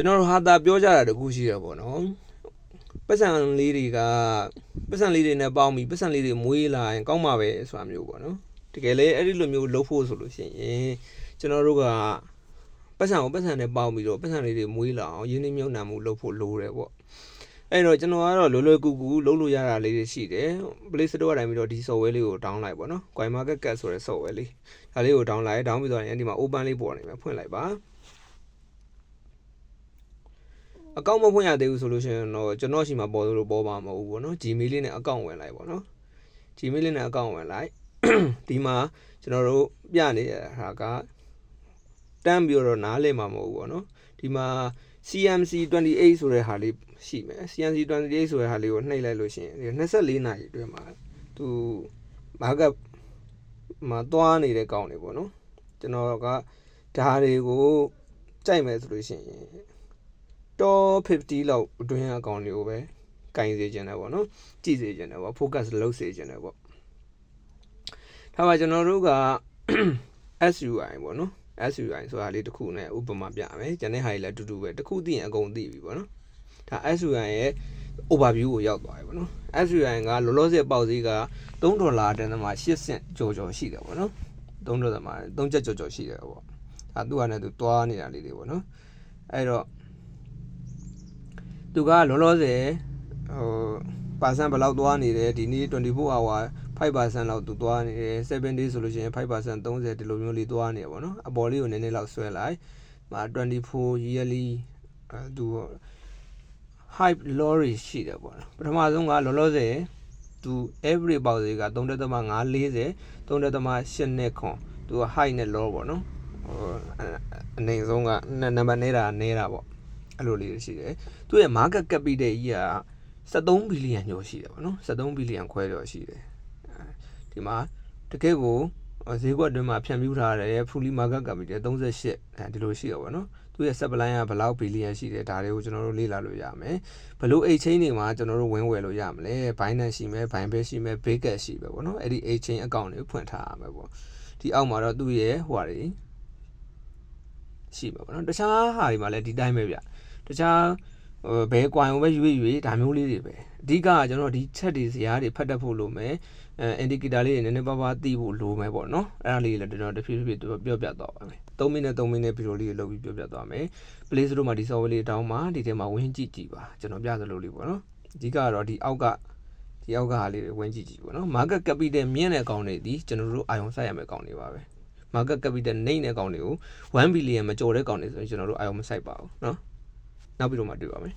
ကျွန်တော်တို့ဟာတာပြောကြတာတခုရှိရပေါ့နော်ပတ်စံလေးတွေကပတ်စံလေးတွေနဲ့ပေါင်းပြီးပတ်စံလေးတွေမွေးလာရင်ကောင်းမှာပဲဆိုတာမျိုးပေါ့နော်တကယ်လေအဲ့ဒီလိုမျိုးလုပ်ဖို့ဆိုလို့ရှိရင်ကျွန်တော်တို့ကပတ်စံကိုပတ်စံနဲ့ပေါင်းပြီးတော့ပတ်စံလေးတွေမွေးလာအောင်ရင်းနှီးမြှုပ်နှံမှုလုပ်ဖို့လိုတယ်ပေါ့အဲ့တော့ကျွန်တော်ကတော့လွယ်လွယ်ကူကူလုပ်လို့ရတာလေးတွေရှိတယ် Play Store တိုင်းပြီးတော့ဒီ software လေးကို download လိုက်ပေါ့နော် Coin Market Cap ဆိုတဲ့ software လေးဒါလေးကို download လိုက် down ပြီးတော့ရင်ဒီမှာ open လေးပေါ်နေမှာဖွင့်လိုက်ပါ အကောင့်မဖွင့်ရသေးဘူးဆိုလို့ရှိရင်တော့ကျွန်တော်ရှိမှာပေါ်လို့ပေါ်ပါမဟုတ်ဘူးပေါ့နော် Gmail လေးနဲ့အကောင့်ဝင်လိုက်ပေါ့နော် Gmail လေးနဲ့အကောင့်ဝင်လိုက်ဒီမှာကျွန်တော်တို့ပြနေတဲ့ဟာကတန်းပြီးတော့နားလည်မှာမဟုတ်ဘူးပေါ့နော်ဒီမှာ CMC 28ဆိုတဲ့ဟာလေးရှိမယ် CMC 28ဆိုတဲ့ဟာလေးကိုနှိပ်လိုက်လို့ရှိရင်ဒီ24နာရီအတွင်းမှာသူမာကတ်မှာသွားနေတဲ့ကောင်းတွေပေါ့နော်ကျွန်တော်ကဒါတွေကိုကြိုက်မယ်ဆိုလို့ရှိရင် top 50လောက်အတွင်းအကောင့်တွေကိုပဲကင်စေခြင်းတယ်ပေါ့နော်ကြည့်စေခြင်းတယ်ပေါ့ focus လုပ်စေခြင်းတယ်ပေါ့ဒါပါကျွန်တော်တို့က SUI ပေါ့နော် SUI ဆိုတာလေးတစ်ခုနဲ့ဥပမာပြမယ်ကျန်တဲ့ဟာတွေလည်းအတူတူပဲတစ်ခုသိရင်အကုန်သိပြီပေါ့နော်ဒါ SUI ရဲ့ overview ကိုရောက်သွားပြီပေါ့နော် SUI ကလောလောဆယ်ပေါက်ဈေးက3ဒေါ်လာတန်းသမား8ဆင့်ကြော်ကြော်ရှိတယ်ပေါ့နော်3ဒေါ်လာမှာ3ချက်ကြော်ကြော်ရှိတယ်ပေါ့ဒါသူ့ဟာနဲ့သူတွားနေတာလေးတွေပေါ့နော်အဲ့တော့ သူကလောလောဆယ်ဟိုပါစံဘယ်လောက်သွားနေတယ်ဒီနေ့24 hour 5%လောက်သူသွားနေတယ်7 days ဆိုလို့ရှိရင်5% 30ဒီလိုမျိုးလေးသွားနေရပါတော့အပေါ်လေးကိုနည်းနည်းလောက်ဆွဲလိုက်မှာ24 yearly အဲသူ hype lorry ရှိတယ်ပေါ့နော်ပထမဆုံးကလောလောဆယ်သူ every ပေါက်ဈေးက3.540 3.8နဲ့ခွန်သူက high နဲ့ low ပေါ့နော်ဟိုအနေဆုံးကနံပါတ်နေတာနေတာပေါ့ အဲ့လိုလေးရှိတယ်သူရဲ့ market capital ကြီးက73ဘီလီယံကျော်ရှိတယ်ပေါ့နော်73ဘီလီယံခွဲကျော်ရှိတယ်ဒီမှာတကယ့်ကိုဈေးကွက်အတွင်းမှာဖြန့်ဖြူးထားတဲ့ fully market capital 38အဲဒီလိုရှိရပါတော့သူရဲ့ supply ကဘယ်လောက်ဘီလီယံရှိတယ်ဒါတွေကိုကျွန်တော်တို့လေ့လာလို့ရမယ်ဘယ်လို A chain တွေမှာကျွန်တော်တို့ဝင်ဝယ်လို့ရမလဲ Binance ရှိမယ် Bybit ရှိမယ် Bitget ရှိမယ်ပေါ့နော်အဲ့ဒီ A chain account တွေကိုဖွင့်ထားရမယ်ပေါ့ဒီအောက်မှာတော့သူ့ရဲ့ဟိုဟာတွေရှိမှာပေါ့နော်တခြားဟာတွေမှာလည်းဒီတိုင်းပဲဗျ တခြားဘဲကွိုင်ကိုပဲရွေ့ရွေ့ဒါမျိုးလေးတွေပဲအဓိကကကျွန်တော်ဒီချက်တွေဇာတ်တွေဖတ်တတ်ဖို့လိုမယ်အဲ indicator လေးတွေနည်းနည်းပါးပါးသိဖို့လိုမယ်ပေါ့နော်အဲ့ဒါလေးလည်းကျွန်တော်တဖြည်းဖြည်းပြောပြသွားပါမယ်3မိနစ်3မိနစ်ဗီဒီယိုလေးကိုလုပ်ပြီးပြောပြသွားမယ် play store မှာဒီ software လေးတောင်းမှာဒီထဲမှာဝင်ကြည့်ကြည့်ပါကျွန်တော်ပြသလိုလေးပေါ့နော်အဓိကကတော့ဒီအောက်ကဒီအောက်ကဟာလေးဝင်ကြည့်ကြည့်ပေါ့နော် market capital မြင့်တဲ့ကောင်တွေဒီကျွန်တော်တို့အာရုံစိုက်ရမယ့်ကောင်တွေပါပဲ market capital နှိမ့်တဲ့ကောင်တွေကို1 billion မကျော်တဲ့ကောင်တွေဆိုရင်ကျွန်တော်တို့အာရုံမစိုက်ပါဘူးနော် နောက်ပြီးတော့မှတွေ့ပါမယ်